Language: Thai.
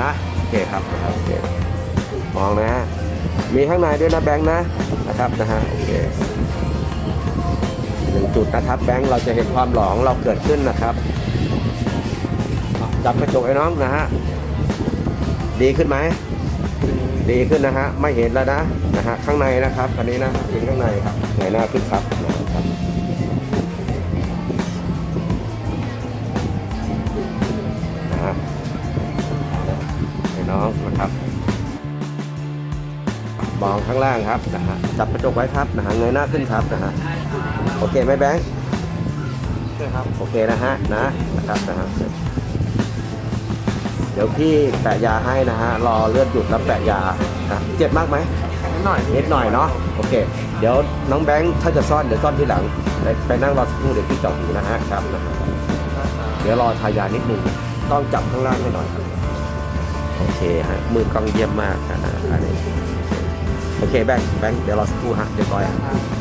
นะโอเคครับโอเคมองนะฮะมีข้างในด้วยนะแบงค์นะนะครับนะฮะโอเคหนึ่งจุดนะครับแบงค์เราจะเห็นความหลองเราเกิดขึ้นนะครับจับกระจกไอ้น้องนะฮะดีขึ้นไหมดีขึ้นนะฮะไม่เห็นแล้วนะนะฮะข้างในนะครับอันนี้นะเห็นข้างในครับเงยหน้าขึ้นครับนะครับ น้องนะครับมองข้างล่างครับนะฮะจับกระจกไว้ครับนะฮะเงยหน้าขึ้นครับนะฮะโอเคไหมแบงค์ใช่ครับโอเคนะฮะนะนะครับนะฮะเดี๋ยวพี่แปะยาให้นะฮะรอเลือดหยุดแล้วแปะยาอะเจ็บมากไหมนิดหน่อยนิดหน่อยเนาะโอเค เดี๋ยวน้องแบงค์ถ้าจะซ่อนเดี๋ยวซ่อนที่หลังไปไปนั่งรอสักครู่เดี๋ยวพี่เจาะหูนะฮะครับนะฮะเดี๋ยวรอทายานิดนึงต้องจับข้างล่างให้หน่อยโอเค ฮะมือกล้องเยี่ยมมากนะฮะอันนี้โอเคแบงค์แบงค์เดี๋ยวรอสักครู่ฮะเดี๋ยวก่อน